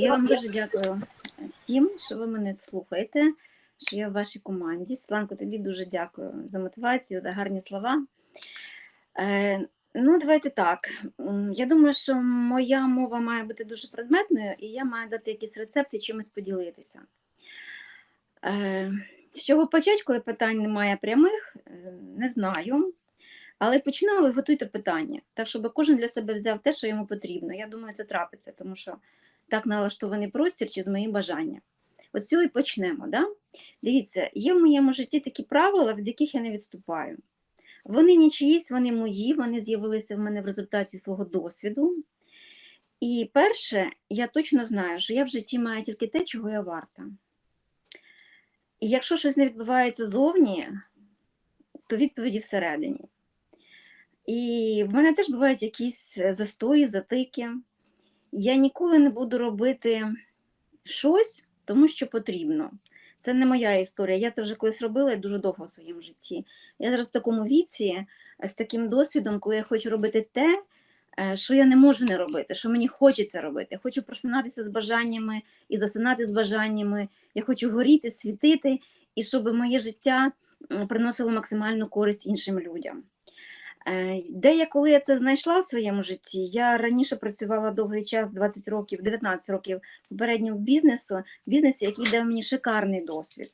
Я вам дуже дякую всім, що ви мене слухаєте, що я в вашій команді. Світланко, тобі дуже дякую за мотивацію, за гарні слова. Е, ну, давайте так. Я думаю, що моя мова має бути дуже предметною, і я маю дати якісь рецепти, чимось поділитися. Е, з чого почати, коли питань немає прямих, Е, не знаю. Але почну, а ви готуйте питання, так щоб кожен для себе взяв те, що йому потрібно. Я думаю, це трапиться, тому що так налаштований простір чи з моїм бажанням. От цього і почнемо. Да? Дивіться, є в моєму житті такі правила, від яких я не відступаю. Вони нічиїсь, вони мої, вони з'явилися в мене в результаті свого досвіду. І перше, я точно знаю, що я в житті маю тільки те, чого я варта. І якщо щось не відбувається зовні, то відповіді всередині. І в мене теж бувають якісь е, застої, затики. Я ніколи не буду робити щось, тому що потрібно. Це не моя історія. Я це вже колись робила і дуже довго в своєму житті. Я зараз в такому віці, е, з таким досвідом, коли я хочу робити те, е, що я не можу не робити, що мені хочеться робити. Я хочу просинатися з бажаннями і засинати з бажаннями. Я хочу горіти, світити, і щоб моє життя приносило максимальну користь іншим людям. Е, Де я, коли я це знайшла в своєму житті, я раніше працювала довгий час, 20 років, 19 років попереднього бізнесу, бізнесі, який дав мені шикарний досвід.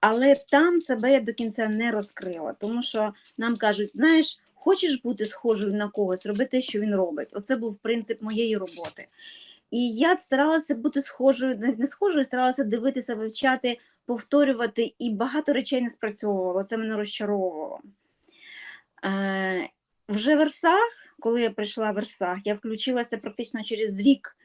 Але там себе я до кінця не розкрила, тому що нам кажуть, знаєш, хочеш бути схожою на когось, роби те, що він робить. Оце був принцип моєї роботи. І я старалася бути схожою, не схожою, старалася дивитися, вивчати, повторювати, і багато речей не спрацьовувало. Це мене розчаровувало. Е, Вже в Версах, коли я прийшла в Версах, я включилася практично через рік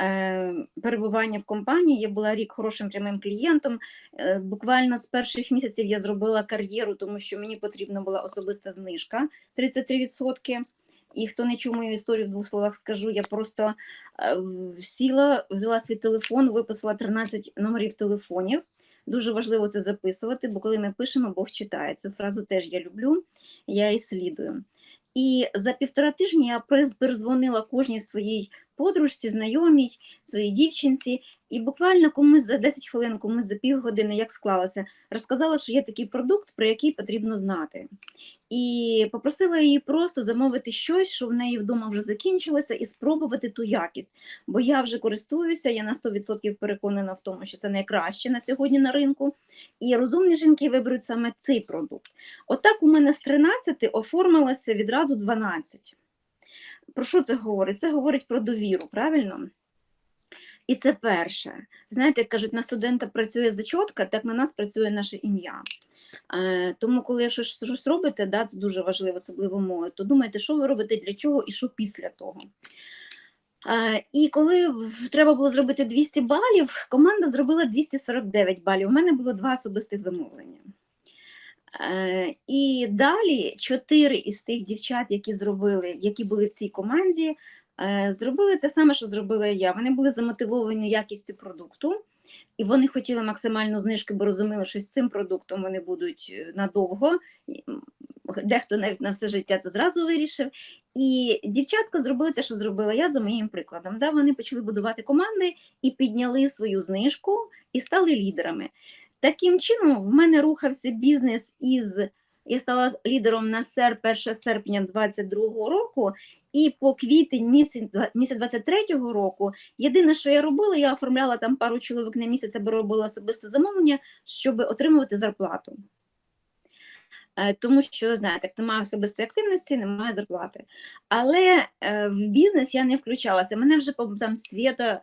е, перебування в компанії. Я була рік хорошим прямим клієнтом. Е, Буквально з перших місяців я зробила кар'єру, тому що мені потрібна була особиста знижка 33%. І хто не чув мою історію в двох словах, скажу, я просто сіла, взяла свій телефон, виписала 13 номерів телефонів. Дуже важливо це записувати, бо коли ми пишемо, Бог читає. Цю фразу теж я люблю, я і слідую. І за півтора тижні я перез- перезвонила кожній своїй подружці, знайомій, своїй дівчинці, і буквально комусь за 10 хвилин, комусь за півгодини, як склалося, розказала, що є такий продукт, про який потрібно знати. І попросила її просто замовити щось, що в неї вдома вже закінчилося, і спробувати ту якість. Бо я вже користуюся, я на 100% переконана в тому, що це найкраще на сьогодні на ринку. І розумні жінки виберуть саме цей продукт. Отак у мене з 13 оформилося відразу 12. Про що це говорить? Це говорить про довіру, правильно? І це перше. Знаєте, як кажуть, на студента працює зачотка, так на нас працює наше ім'я. Е, тому, коли якщо щось робите, да, це дуже важливо, особливо мовою, то думайте, що ви робите для чого і що після того. Е, І коли треба було зробити 200 балів, команда зробила 249 балів. У мене було два особистих замовлення. Е, І далі чотири із тих дівчат, які зробили, які були в цій команді, зробили те саме, що зробила я. Вони були замотивовані якістю продукту, і вони хотіли максимальну знижку, бо розуміли, що з цим продуктом вони будуть е, надовго. Дехто навіть на все життя це зразу вирішив. І дівчатка зробили те, що зробила я за моїм прикладом. Да? Вони почали будувати команди і підняли свою знижку і стали лідерами. Таким чином, в мене рухався бізнес із. Я стала лідером на сер 1 серпня 2022 року, і по квітень місяць, два- місяць 23-го року єдине, що я робила, я оформляла там пару чоловік на місяць, або робила особисте замовлення, щоб отримувати зарплату. Е, Тому що, знаєте, немає особистої активності, немає зарплати. Але е, в бізнес я не включалася. Мене вже там Свята,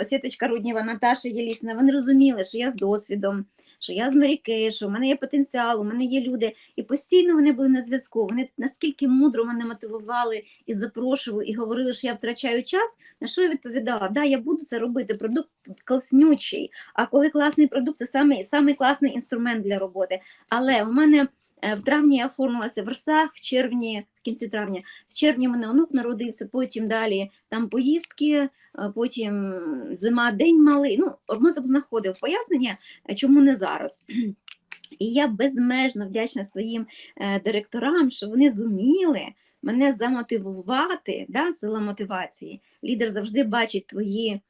е, Світочка Руднєва, Наташа Єлісна, вони розуміли, що я з досвідом, що я з моряки, що в мене є потенціал, у мене є люди. І постійно вони були на зв'язку. Вони наскільки мудро мене мотивували і запрошували, і говорили, що я втрачаю час. На що я відповідала? Да, я буду це робити. Продукт класнючий. А коли класний продукт, це самий, самий класний інструмент для роботи. Але у мене в травні я оформилася в Версах, в червні, в кінці травня, в червні мене онук народився, потім далі там поїздки, е, потім зима, день малий. Ну, мозок знаходив пояснення, е, чому не зараз. І я безмежно вдячна своїм е, директорам, що вони зуміли мене замотивувати, да, сила мотивації. Лідер завжди бачить твої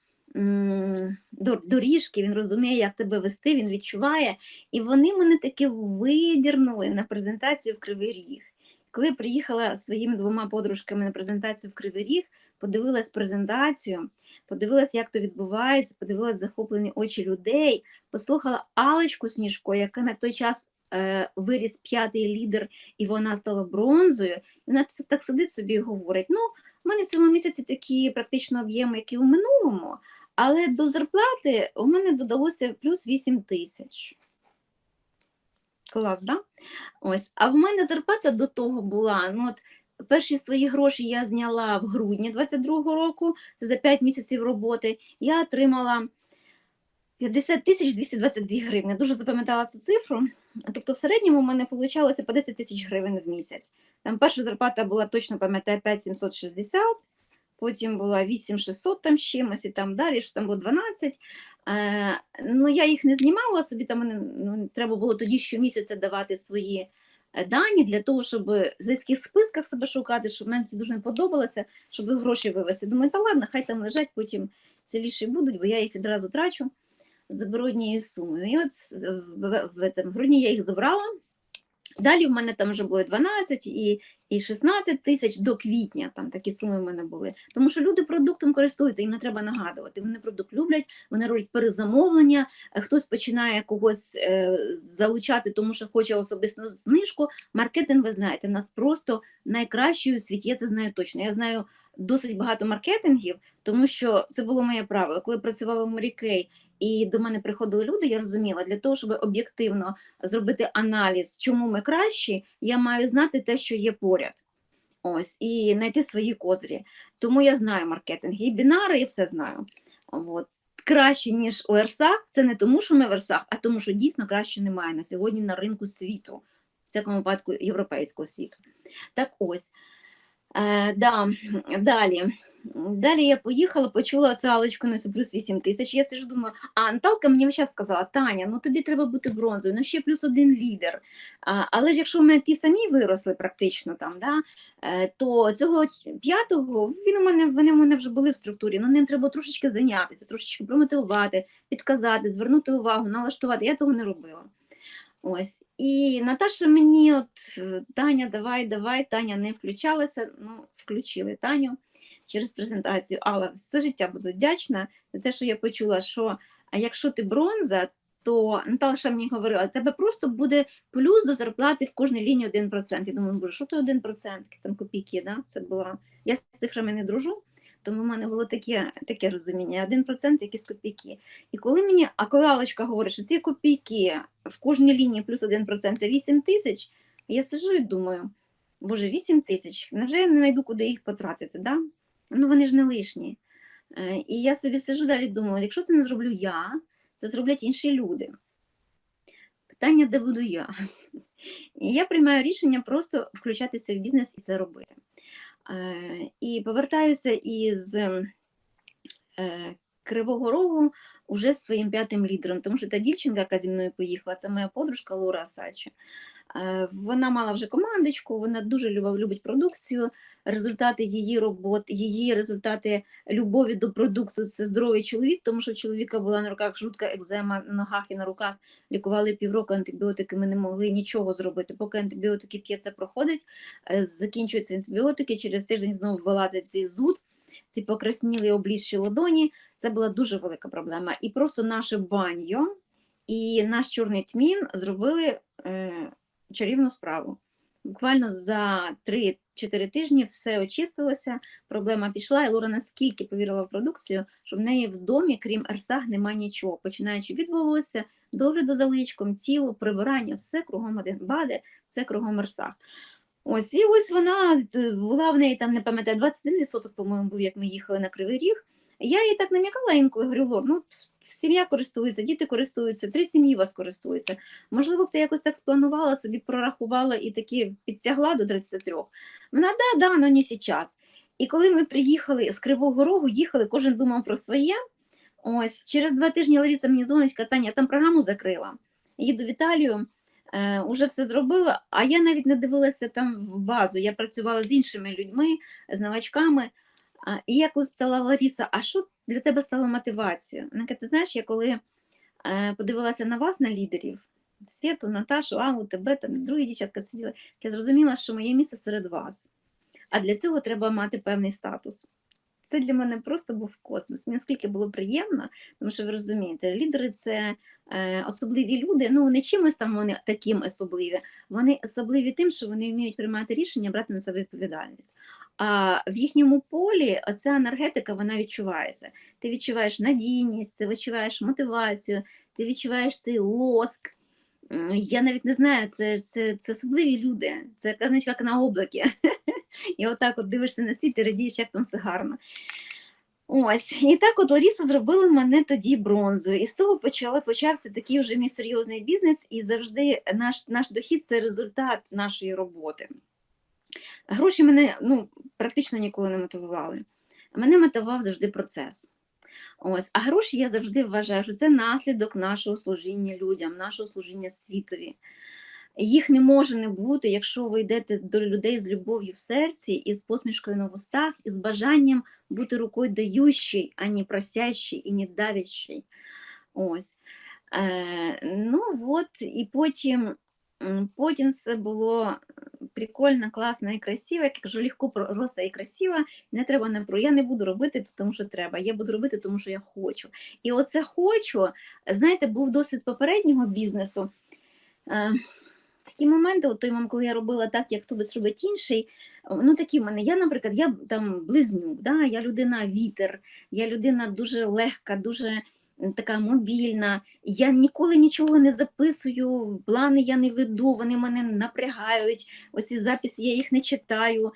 доріжки, він розуміє, як тебе вести, він відчуває. І вони мене таки видірнули на презентацію в Кривий Ріг. Коли я приїхала зі своїми двома подружками на презентацію в Кривий Ріг, подивилась презентацію, подивилась, як то відбувається, подивилась захоплені очі людей, послухала Алечку Сніжко, яка на той час е, виріс п'ятий лідер, і вона стала бронзою. І вона так сидить собі і говорить: ну, у мене в цьому місяці такі практично об'єми, як і у минулому, але до зарплати у мене додалося плюс 8 тисяч. Клас, да? Ось. А в мене зарплата до того була. Ну, от, перші свої гроші я зняла в грудні 22-го року, це за 5 місяців роботи. Я отримала 50 тисяч 222 гривні. Дуже запам'ятала цю цифру. Тобто, в середньому в мене вийшло по 10 тисяч гривень в місяць. Там перша зарплата була точно пам'ятаю 5760, потім була 8600 там з чимось і там далі, що там було 12. Е, ну, я їх не знімала собі, там мене ну, треба було тоді щомісяця давати свої е, дані для того, щоб в зв'язких списках себе шукати, щоб мені це дуже не подобалося, щоб гроші вивезти. Думаю, та ладно, хай там лежать, потім ціліші будуть, бо я їх відразу трачу заберу однією сумою. І от с- в, в, в, этом грудні я їх забрала. Далі в мене там вже було 12 і, і 16 тисяч до квітня, там такі суми в мене були. Тому що люди продуктом користуються, їм не треба нагадувати. Вони продукт люблять, вони роблять перезамовлення, е, хтось починає когось е, залучати, тому що хоче особисту знижку. Маркетинг, ви знаєте, нас просто найкращий у світі, я це знаю точно. Я знаю досить багато маркетингів, тому що це було моє правило. Коли працювала в Марікей, і до мене приходили люди, я розуміла, для того, щоб об'єктивно зробити аналіз, чому ми кращі, я маю знати те, що є поряд. Ось, і знайти свої козирі. Тому я знаю маркетинг, і бінари, і все знаю. От. Краще, ніж у Ерсах, це не тому, що ми в Ерсах, а тому, що дійсно краще немає на сьогодні на ринку світу, в всякому випадку європейського світу. Так ось. Е, да, далі. Далі я поїхала, почула цю Алечку на плюс 8 тисяч. Я сижу, думаю, а Наталка мені зараз сказала, Таня, ну тобі треба бути бронзою, ну ще плюс один лідер. А, але ж якщо мене ті самі виросли практично там, да, е, то цього п'ятого він у мене, вони в мене вже були в структурі, ну ним треба трошечки зайнятися, трошечки промотивувати, підказати, звернути увагу, налаштувати. Я того не робила. Ось. І Наташа мені, от е, Таня, давай, давай, Таня не включалася. Ну, включили Таню через презентацію. Але все життя буду вдячна за те, що я почула, що а якщо ти бронза, то Наташа мені говорила, тебе просто буде плюс до зарплати в кожній лінії 1%. Я думаю, боже, що то 1%? Якісь там копійки, да? Це була. Я з цифрами не дружу, тому в мене було таке, таке розуміння: 1% якісь копійки. І коли мені, а говорить, що ці копійки в кожній лінії плюс 1% це 8 тисяч, я сижу і думаю, боже, 8 тисяч, невже я не знайду, куди їх потратити? Да? Ну вони ж не лишні. Е, І я собі сижу далі думаю, якщо це не зроблю я, це зроблять інші люди. Питання, де буду я? І я приймаю рішення просто включатися в бізнес і це робити. Е, І повертаюся із е, Кривого Рогу уже з своїм п'ятим лідером, тому що та дівчинка, яка зі мною поїхала, це моя подружка Лора Асачі. Е, Вона мала вже командочку, вона дуже любить продукцію. Результати її робот, її результати любові до продукту це здоровий чоловік, тому що в чоловіка була на руках жутка екзема на ногах і на руках. Лікували півроку антибіотики. Ми не могли нічого зробити. Поки антибіотики п'є, це проходить. е, Закінчуються антибіотики. Через тиждень знову вилазить цей зуд, ці покрасніли облізші ладоні. Це була дуже велика проблема. І просто наше баньо і наш чорний тмін зробили е, чарівну справу. Буквально за 3-4 тижні все очистилося, проблема пішла, і Лора наскільки повірила в продукцію, що в неї в домі, крім ерсаг, немає нічого, починаючи від волосся, догляду за личком, тіло, прибирання, все кругом один баде, все кругом ерсаг. Ось, і ось вона була в неї там, не пам'ятаю, 21%, по-моєму, був, як ми їхали на Кривий Ріг. Я їй так намікала інколи, говорю, Лор, ну сім'я користується, діти користуються, три сім'ї вас користуються. Можливо, б ти якось так спланувала, собі прорахувала і таки підтягла до 33. Вона да, да, но не зараз. І коли ми приїхали з Кривого Рогу, їхали, кожен думав про своє. Ось через два тижні Лариса мені дзвонить, каже, я там програму закрила. Їду в Італію, е, уже все зробила, а я навіть не дивилася там в базу. Я працювала з іншими людьми, з новачками. І я коли спитала Ларіса, а що для тебе стало мотивацією? Вона каже, ти знаєш, я коли е, подивилася на вас, на лідерів, Світу, Наташу, Аллу, тебе, там другі дівчатка сиділи, я зрозуміла, що моє місце серед вас. А для цього треба мати певний статус. Це для мене просто був космос. Мені наскільки було приємно, тому що ви розумієте, лідери це е, особливі люди. Ну не чимось там вони таким особливі. Вони особливі тим, що вони вміють приймати рішення, брати на себе відповідальність. А в їхньому полі ця енергетика вона відчувається. Ти відчуваєш надійність, ти відчуваєш мотивацію, ти відчуваєш цей лоск. Я навіть не знаю, це, це, це особливі люди, це знаєте, як на облакі. І отак от дивишся на світ і радієш, як там все гарно. Ось, і так от Ларіса зробила мене тоді бронзою. І з того почали, почався такий вже мій серйозний бізнес, і завжди наш, наш дохід це результат нашої роботи. Гроші мене ну, практично ніколи не мотивували. Мене мотивував завжди процес. Ось, а гроші я завжди вважаю, що це наслідок нашого служіння людям, нашого служіння світові. Їх не може не бути, якщо ви йдете до людей з любов'ю в серці, і з посмішкою на вустах, і з бажанням бути рукою даючий, а не і не давящий. Ось. Е, ну от, і потім, потім все було прикольно, класно і красиво. Я кажу, легко просто і красиво. Не треба не про я не буду робити, тому що треба. Я буду робити, тому що я хочу. І оце хочу. Знаєте, був досвід попереднього бізнесу. Е, такі моменти, от той момент, коли я робила так, як хтось робить інший. Ну, такі в мене. Я, наприклад, я там близнюк, да? я людина вітер, я людина дуже легка, дуже така мобільна. Я ніколи нічого не записую, плани я не веду, вони мене напрягають. Оці записи я їх не читаю.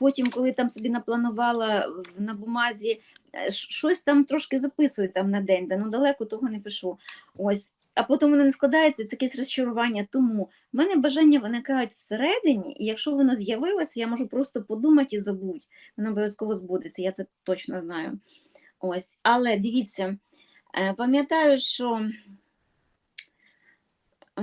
Потім, коли там собі напланувала на бумазі, е, щось там трошки записую там на день, да, ну далеко того не пишу. Ось. А потім воно не складається, це якесь розчарування. Тому в мене бажання виникають всередині, і якщо воно з'явилося, я можу просто подумати і забудь. Воно обов'язково збудеться, я це точно знаю. Ось. Але дивіться, пам'ятаю, що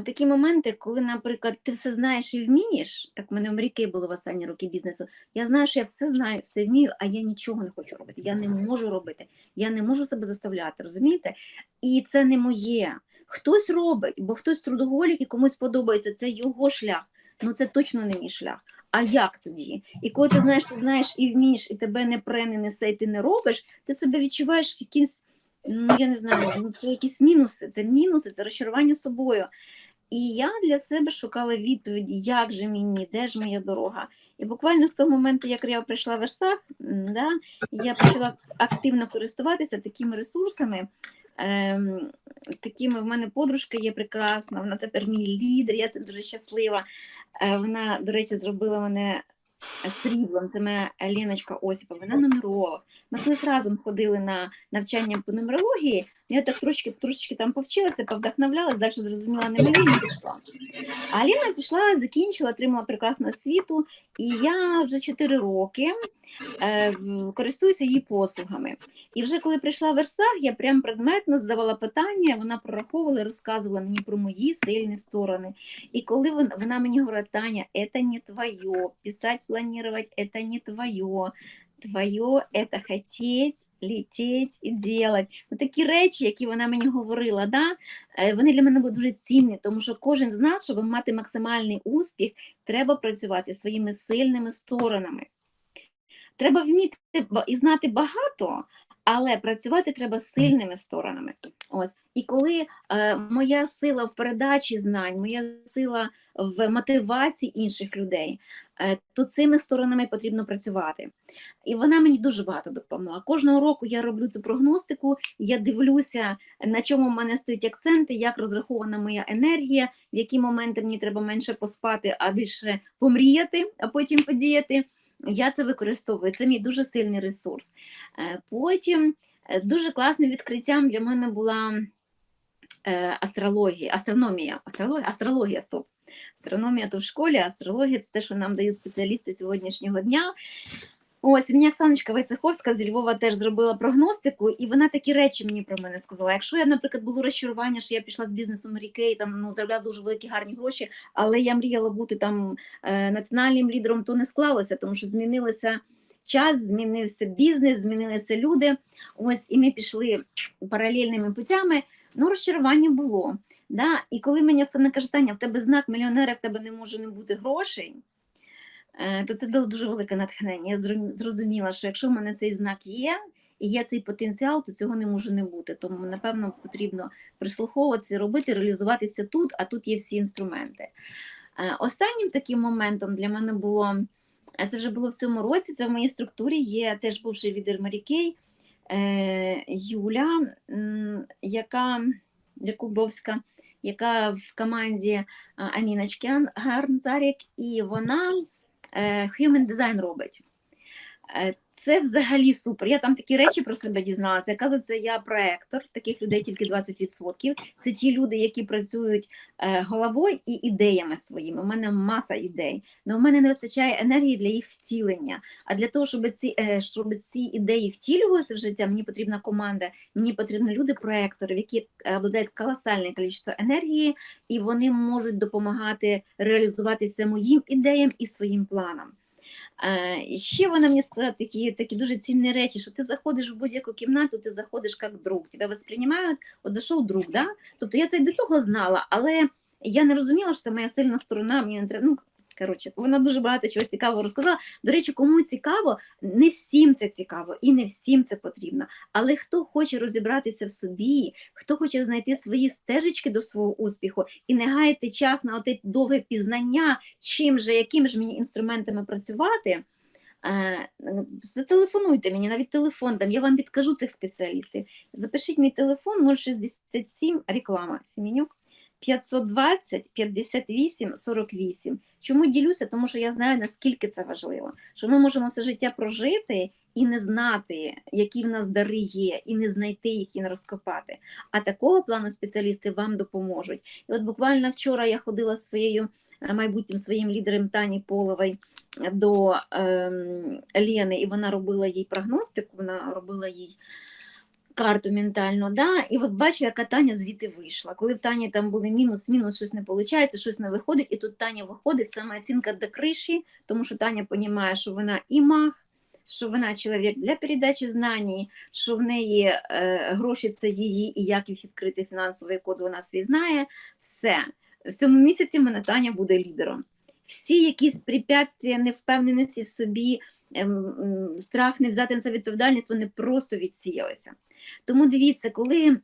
такі моменти, коли, наприклад, ти все знаєш і вмієш, так в мене в мріки було в останні роки бізнесу. Я знаю, що я все знаю, все вмію, а я нічого не хочу робити. Я не можу робити, я не можу себе заставляти, розумієте? І це не моє. Хтось робить, бо хтось трудоголік і комусь подобається, це його шлях. Ну це точно не мій шлях. А як тоді? І коли ти знаєш, ти знаєш і вмієш, і тебе не пре, не несе, і ти не робиш, ти себе відчуваєш якимсь, ну я не знаю, ну це якісь мінуси, це мінуси, це розчарування собою. І я для себе шукала відповіді, як же мені, де ж моя дорога. І буквально з того моменту, як я прийшла в Версах, да, я почала активно користуватися такими ресурсами. Ем, такими в мене подружка є прекрасна, вона тепер мій лідер, я цим дуже щаслива. Е, вона, до речі, зробила мене сріблом. Це моя Леночка Осіпова, вона нумеролог. Ми колись разом ходили на навчання по нумерології. Я так трошки трошечки там повчилася, повдохновлялася, далі зрозуміла, не мені не пішла. А Ліна пішла, закінчила, отримала прекрасну освіту, і я вже 4 роки користуюся її послугами. І вже коли прийшла в Версах, я прям предметно здавала питання, вона прораховувала, розказувала мені про мої сильні сторони. І коли вона, вона мені говорить, Таня, це не твоє, писати, планувати, це не твоє. Твоє це хотіть, летіть і делать. Ну, такі речі, які вона мені говорила, да? е, вони для мене були дуже цінні, тому що кожен з нас, щоб мати максимальний успіх, треба працювати своїми сильними сторонами. Треба вміти і знати багато, але працювати треба з сильними сторонами. Ось. І коли е, моя сила в передачі знань, моя сила в мотивації інших людей, е, то цими сторонами потрібно працювати. І вона мені дуже багато допомогла. Кожного року я роблю цю прогностику, я дивлюся, на чому в мене стоять акценти, як розрахована моя енергія, в які моменти мені треба менше поспати, а більше помріяти, а потім подіяти. Я це використовую. Це мій дуже сильний ресурс. Е, Потім е, дуже класним відкриттям для мене була е, астрологія, астрономія, астрологія, астрологія, стоп. Астрономія то в школі, астрологія це те, що нам дають спеціалісти сьогоднішнього дня. Ось мені Оксаночка Войцеховська з Львова теж зробила прогностику, і вона такі речі мені про мене сказала. Якщо я, наприклад, було розчарування, що я пішла з бізнесу Мрікей, там ну заробляла дуже великі гарні гроші, але я мріяла бути там е, національним лідером, то не склалося, тому що змінилися час, змінився бізнес, змінилися люди. Ось і ми пішли паралельними путями. Ну, розчарування було. Да? І коли мені Оксана каже, Таня, в тебе знак мільйонера, в тебе не може не бути грошей, то це дуже велике натхнення. Я зрозуміла, що якщо в мене цей знак є, і є цей потенціал, то цього не може не бути. Тому, напевно, потрібно прислуховуватися, робити, реалізуватися тут, а тут є всі інструменти. Е, Останнім таким моментом для мене було, е, це вже було в цьому році, це в моїй структурі є теж бувший лідер Марікей е, Юля, яка Якубовська, яка в команді е, Аміночки Гарнзарік, і вона е, human design робить. Це взагалі супер. Я там такі речі про себе дізналася. Оказується, я проектор, таких людей тільки 20%. Це ті люди, які працюють е, головою і ідеями своїми. У мене маса ідей, але у мене не вистачає енергії для їх втілення. А для того, щоб ці, е, щоб ці ідеї втілювалися в життя, мені потрібна команда, мені потрібні люди-проектори, які е, обладають колосальне кількість енергії, і вони можуть допомагати реалізуватися моїм ідеям і своїм планам. Е, і ще вона мені сказала такі, такі дуже цінні речі, що ти заходиш в будь-яку кімнату, ти заходиш як друг, тебе восприймають, от зайшов друг. Да? Тобто я це до того знала, але я не розуміла, що це моя сильна сторона, мені не треба. Ну, коротше, вона дуже багато чого цікавого розказала. До речі, кому цікаво, не всім це цікаво і не всім це потрібно. Але хто хоче розібратися в собі, хто хоче знайти свої стежечки до свого успіху і не гаяти час на оте довге пізнання, чим же, якими ж мені інструментами працювати. е, Зателефонуйте мені, навіть телефон дам, я вам підкажу цих спеціалістів. Запишіть мій телефон 067 реклама Сімінюк 520 58 48. Чому ділюся? Тому що я знаю, наскільки це важливо, що ми можемо все життя прожити і не знати, які в нас дари є, і не знайти їх, і не розкопати. А такого плану спеціалісти вам допоможуть. І от буквально вчора я ходила зі своєю е, майбутнім своїм лідером Тані Половой до ем, Лєни, і вона робила їй прогностику, вона робила їй карту ментальну, да? і от бачу, яка Таня звідти вийшла. Коли в Тані там були мінус, мінус, щось не виходить, щось не виходить, і тут Таня виходить, саме оцінка до криші, тому що Таня розуміє, що вона і маг, що вона чоловік для передачі знань, що в неї е, гроші це її, і як їх відкрити фінансовий код, вона свій знає. Все. В цьому місяці мене Таня буде лідером. Всі якісь препятствия, невпевненості в собі, ем, страх не взяти на себе відповідальність, вони просто відсіялися. Тому дивіться, коли,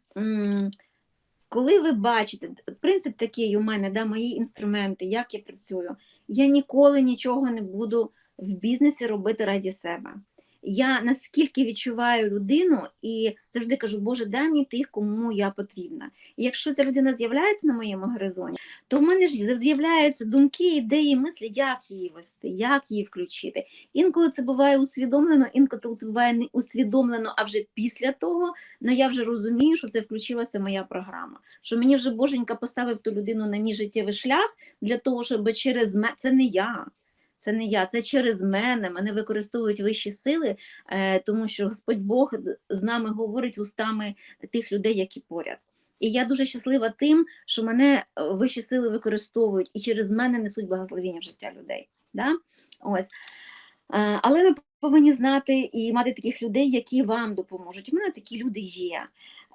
коли ви бачите, принцип такий у мене, да, мої інструменти, як я працюю, я ніколи нічого не буду в бізнесі робити раді себе. Я наскільки відчуваю людину і завжди кажу, Боже, дай мені тих, кому я потрібна. І якщо ця людина з'являється на моєму горизонті, то в мене ж з'являються думки, ідеї, мислі, як її вести, як її включити. Інколи це буває усвідомлено, інколи це буває не усвідомлено, а вже після того, але я вже розумію, що це включилася моя програма. Що мені вже Боженька поставив ту людину на мій життєвий шлях для того, щоб через це не я. Це не я, це через мене. Мене використовують вищі сили, е, тому що Господь Бог з нами говорить вустами тих людей, які поряд. І я дуже щаслива тим, що мене е, вищі сили використовують і через мене несуть благословення в життя людей. Да? Ось. Е, Але ми повинні знати і мати таких людей, які вам допоможуть. У мене такі люди є.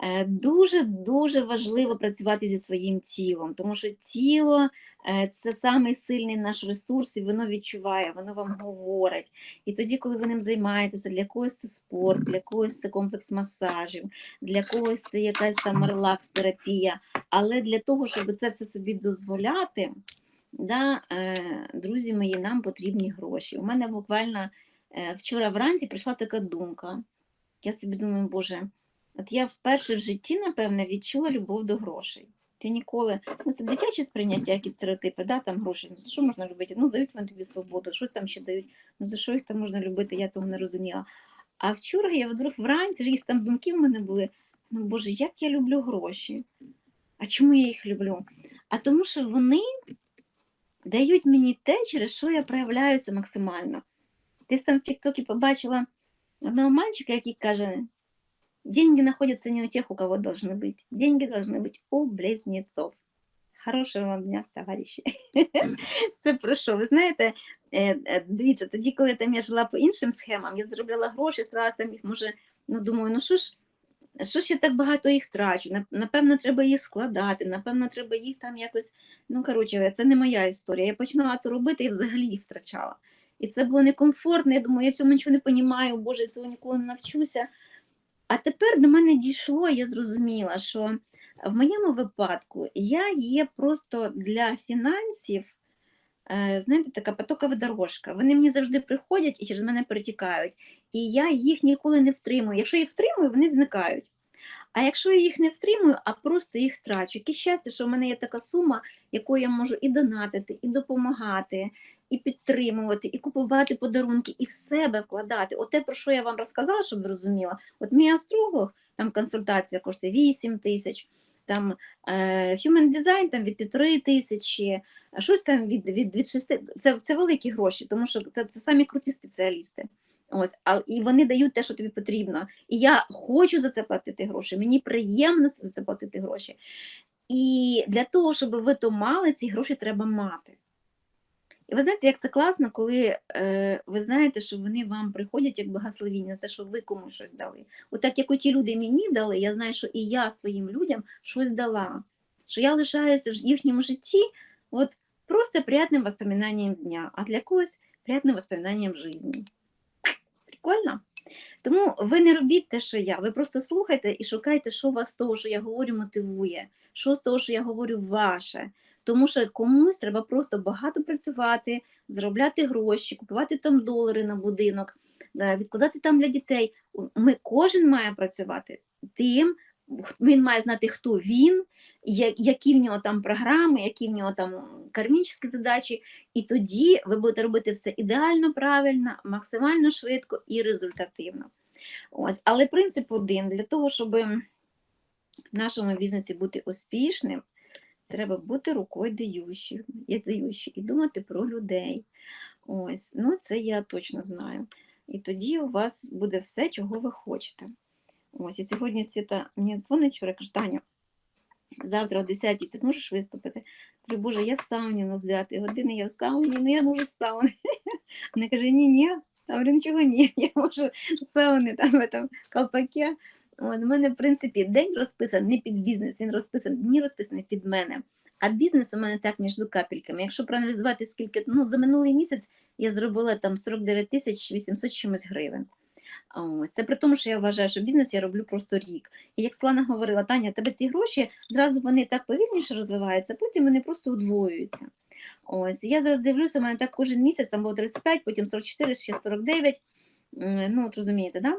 Е, Дуже дуже важливо працювати зі своїм тілом, тому що тіло е, це самий сильний наш ресурс, і воно відчуває, воно вам говорить. І тоді, коли ви ним займаєтеся, для когось це спорт, для когось це комплекс масажів, для когось це якась там релакс-терапія. Але для того, щоб це все собі дозволяти, да, е, друзі мої, нам потрібні гроші. У мене буквально е, вчора вранці прийшла така думка. Я собі думаю, Боже, от я вперше в житті, напевне, відчула любов до грошей. Ти ніколи, ну це дитяче сприйняття, якісь стереотипи, да, там гроші, ну за що можна любити? Ну, дають вони тобі свободу, щось там ще дають, ну за що їх там можна любити, я того не розуміла. А вчора я вдруг вранці, якісь там думки в мене були, ну Боже, як я люблю гроші. А чому я їх люблю? А тому що вони дають мені те, через що я проявляюся максимально. Десь там в Тіктокі побачила одного мальчика, який каже: деньги знаходяться не у тих, у кого должны быть. Деньги должны быть у близнецов. Хорошого вам дня, товариші. Це про що? Ви знаєте, Е, е, Дивіться, тоді, коли там я жила по іншим схемам, я заробляла гроші, старалася там їх, може, ну думаю, ну що ж, що ж я так багато їх трачу? Нап- Напевно, треба їх складати, напевно, треба їх там якось. Ну, коротше, це не моя історія. Я починала то робити і взагалі їх втрачала. І це було некомфортно. Я думаю, я в цьому нічого не розумію, Боже, я цього ніколи не навчуся. А тепер до мене дійшло, я зрозуміла, що в моєму випадку я є просто для фінансів, е, знаєте, така потокова дорожка. Вони мені завжди приходять і через мене перетікають. І я їх ніколи не втримую. Якщо їх втримую, вони зникають. А якщо я їх не втримую, а просто їх трачу, яке щастя, що в мене є така сума, яку я можу і донатити, і допомагати, і підтримувати, і купувати подарунки, і в себе вкладати. От те, про що я вам розказала, щоб ви розуміла. От мій астролог, там консультація коштує 8 тисяч, там е, Human Design там від півтори тисячі, щось там від, від, від 6, це, це великі гроші, тому що це, це самі круті спеціалісти. Ось, а, і вони дають те, що тобі потрібно. І я хочу за це платити гроші, мені приємно за це платити гроші. І для того, щоб ви то мали, ці гроші треба мати. І ви знаєте, як це класно, коли е, ви знаєте, що вони вам приходять як благословіння за те, що ви комусь щось дали. Отак, як оті люди мені дали, я знаю, що і я своїм людям щось дала, що я лишаюся в їхньому житті от просто приятним воспоминанием дня, а для когось приятним воспоминанием житті. Прикольно? Тому ви не робіть те, що я. Ви просто слухайте і шукайте, що вас з того, що я говорю, мотивує, що з того, що я говорю, ваше. Тому що комусь треба просто багато працювати, заробляти гроші, купувати там долари на будинок, е, відкладати там для дітей. Ми кожен має працювати тим, він має знати, хто він, які в нього там програми, які в нього там кармічні задачі, і тоді ви будете робити все ідеально правильно, максимально швидко і результативно. Ось, але принцип один: для того, щоб в нашому бізнесі бути успішним, треба бути рукою даючим, я даючий, і думати про людей. Ось, ну це я точно знаю. І тоді у вас буде все, чого ви хочете. Ось, і сьогодні Свята мені дзвонить вчора, каже, Таня, завтра о 10 ти зможеш виступити? Кажу, Боже, я в сауні на з 9 години, я в сауні, ну я можу з сауни. Вона каже, ні, ні. Я говорю, нічого ні, я можу з сауни там в этом колпаке. От, у мене, в принципі, день розписаний не під бізнес, він розписаний, дні розписаний під мене. А бізнес у мене так між капельками. Якщо проаналізувати, скільки ну, за минулий місяць я зробила там 49 тисяч 800 чимось гривень. Ось це при тому, що я вважаю, що бізнес я роблю просто рік. І як Слана говорила, Таня, тебе ці гроші зразу вони так повільніше розвиваються, потім вони просто удвоюються. Ось я зараз дивлюся, у мене так кожен місяць там було 35, потім 44, ще 49. Ну, от розумієте, да?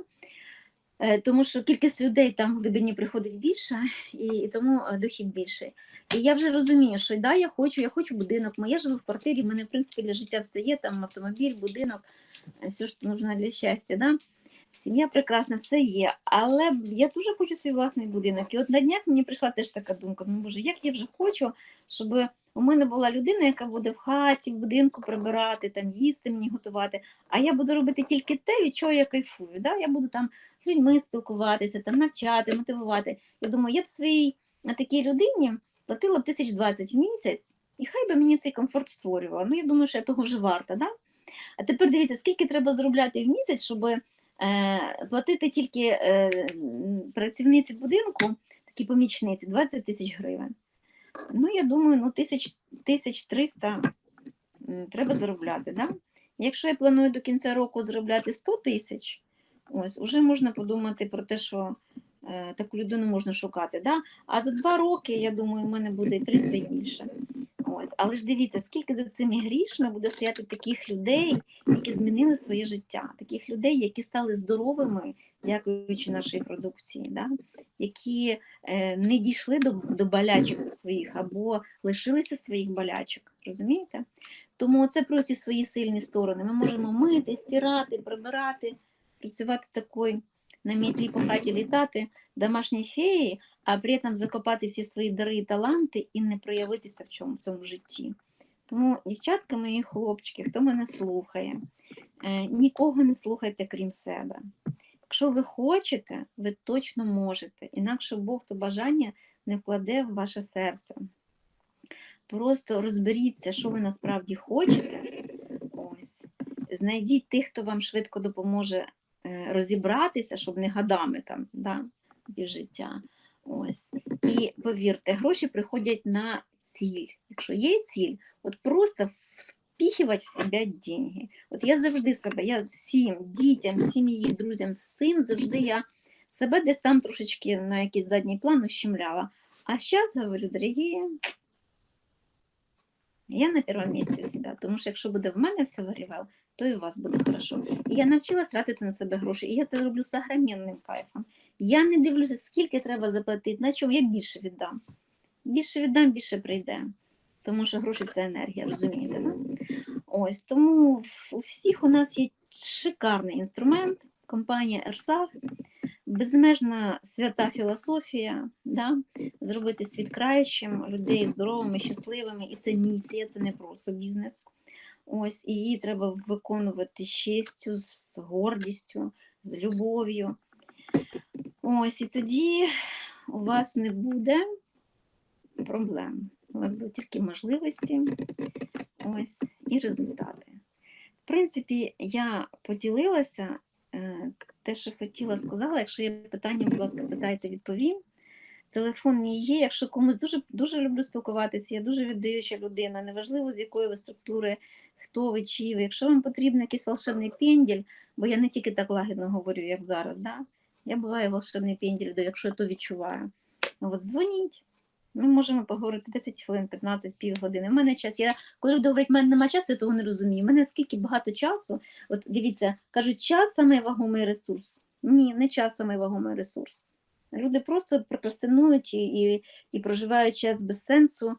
Е, Тому що кількість людей там в глибині приходить більше, і, і тому е, дохід більший. І я вже розумію, що да, я хочу, я хочу будинок. Моя живу в квартирі, в мене в принципі для життя все є, там автомобіль, будинок, е, все, що потрібно для щастя. Да? Сім'я прекрасна, все є. Але я дуже хочу свій власний будинок. І от на днях мені прийшла теж така думка: ну боже, як я вже хочу, щоб у мене була людина, яка буде в хаті, в будинку прибирати, там їсти мені готувати. А я буду робити тільки те, від чого я кайфую. Да? Я буду там з людьми спілкуватися, там навчати, мотивувати. Я думаю, я б своїй на такій людині платила б тисяч двадцять в місяць, і хай би мені цей комфорт створювала. Ну, я думаю, що я того вже варта. Да? А тепер дивіться, скільки треба заробляти в місяць, щоб платити тільки е, працівниці будинку, такі помічниці, 20 тисяч гривень. Ну, я думаю, ну, тисяч, тисяч 300 треба заробляти. Да? Якщо я планую до кінця року заробляти 100 тисяч, ось, уже можна подумати про те, що е, таку людину можна шукати. Да? А за два роки, я думаю, у мене буде і 300 і більше. Ось. Але ж дивіться, скільки за цими грішми буде стояти таких людей, які змінили своє життя, таких людей, які стали здоровими, дякуючи нашій продукції, да? які е, не дійшли до, до болячок своїх або лишилися своїх болячок. Розумієте? Тому це про ці свої сильні сторони. Ми можемо мити, стирати, прибирати, працювати такою на мітлі по хаті літати, домашній феї, а при этом закопати всі свої дари і таланти і не проявитися в чому в цьому житті. Тому, дівчатка мої хлопчики, хто мене слухає, е, нікого не слухайте крім себе. Якщо ви хочете, ви точно можете. Інакше Бог то бажання не вкладе в ваше серце. Просто розберіться, що ви насправді хочете. Ось. Знайдіть тих, хто вам швидко допоможе розібратися, щоб не гадами там, да, життя. Ось. І повірте, гроші приходять на ціль. Якщо є ціль, от просто впіхувати в себе деньги. От я завжди себе, я всім дітям, сім'ї, друзям, всім завжди я себе десь там трошечки на якийсь задній план ущемляла. А зараз говорю, дорогі, я на першому місці у себе, тому що якщо буде в мене все варівел, то і у вас буде хорошо. І я навчилась тратити на себе гроші, і я це роблю з огроменним кайфом. Я не дивлюся, скільки треба заплатити, на чому я більше віддам. Більше віддам, більше прийде. Тому що гроші це енергія, розумієте? Да? Ось тому у всіх у нас є шикарний інструмент, компанія Ерсах, безмежна свята філософія, да? зробити світ кращим, людей здоровими, щасливими. І це місія, це не просто бізнес. Ось, і її треба виконувати з честю, з гордістю, з любов'ю. Ось, і тоді у вас не буде проблем. У вас будуть тільки можливості ось, і результати. В принципі, я поділилася е, те, що хотіла, сказала. Якщо є питання, будь ласка, питайте, відповім. Телефон мій є. Якщо комусь дуже дуже люблю спілкуватися, я дуже віддаюча людина, неважливо з якої ви структури, хто ви, чи ви. Якщо вам потрібен якийсь волшебний пенділь, бо я не тільки так лагідно говорю, як зараз. Да? Я буваю волшебний пенділь, якщо я то відчуваю. Ну, от дзвоніть. Ми можемо поговорити 10 хвилин, 15, півгодини. У мене час. Я коли люди говорять, в мене немає часу, я того не розумію. У мене скільки багато часу. От дивіться, кажуть, час саме вагомий ресурс. Ні, не час саме вагомий ресурс. Люди просто прокрастинують і, і, і проживають час без сенсу, е,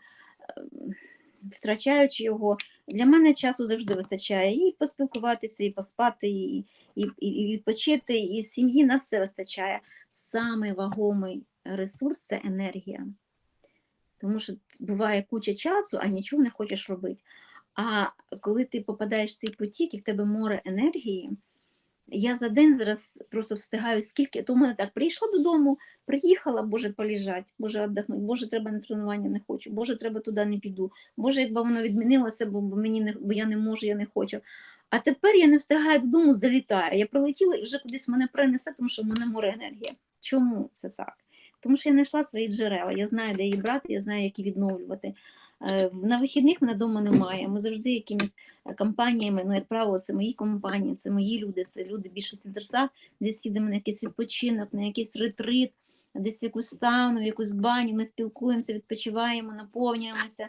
втрачаючи його. Для мене часу завжди вистачає і поспілкуватися, і поспати, і, і, і відпочити, і сім'ї на все вистачає. Самий вагомий ресурс це енергія. Тому що буває куча часу, а нічого не хочеш робити. А коли ти попадаєш в цей потік і в тебе море енергії, я за день зараз просто встигаю скільки, то в мене так прийшла додому, приїхала, Боже, поліжать, Боже, віддохнути, Боже, треба на тренування не хочу, Боже, треба туди не піду, Боже, якби воно відмінилося, бо, мені не бо я не можу, я не хочу. А тепер я не встигаю додому, залітаю. Я прилетіла і вже кудись мене принесе, тому що в мене море енергії. Чому це так? Тому що я знайшла свої джерела, я знаю, де її брати, я знаю, як її відновлювати. Е, На вихідних мене вдома немає. Ми завжди якимись е, компаніями, ну, як правило, це мої компанії, це мої люди, це люди більшості з РСА, десь їдемо на якийсь відпочинок, на якийсь ретрит, десь якусь сауну, в якусь баню, ми спілкуємося, відпочиваємо, наповнюємося.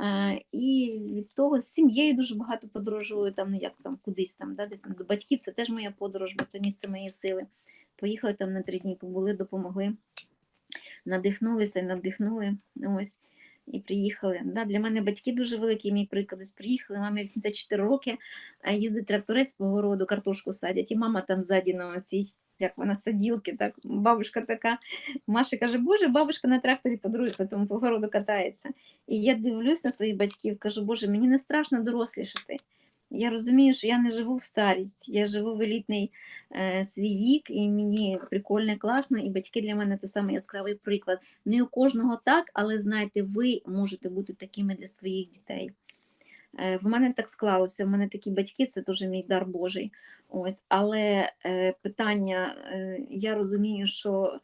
Е, І від того з сім'єю дуже багато подорожую, там, ну як там, кудись там, да, десь до батьків, це теж моя подорож, бо це місце моєї сили. Поїхали там на три дні, побули, допомогли надихнулися, надихнули. Ось. І приїхали. Да, Для мене батьки дуже великі, мій приклад. Ось приїхали, мамі 84 роки, а їздить тракторець по городу, картошку садять, і мама там ззаді на цій, як вона, саділки, так, бабушка така. Маша каже, Боже, бабушка на тракторі по дорозі по цьому погороду катається. І я дивлюсь на своїх батьків, кажу, Боже, мені не страшно дорослішати. Я розумію, що я не живу в старість, я живу в елітний е, свій вік, і мені прикольно, класно, і батьки для мене той самий яскравий приклад. Не у кожного так, але знаєте, ви можете бути такими для своїх дітей. Е, в мене так склалося, в мене такі батьки, це дуже мій дар Божий. Ось, але е, питання, е, я розумію, що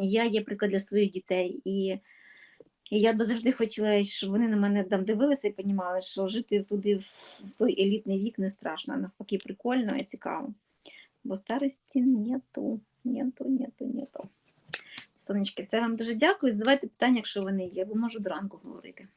я є приклад для своїх дітей. І і я би завжди хотіла, щоб вони на мене там дивилися і розуміли, що жити туди в, той елітний вік не страшно, навпаки, прикольно і цікаво. Бо старості нету, нету, нету, нету. Сонечки, все вам дуже дякую. Задавайте питання, якщо вони є, бо можу до ранку говорити.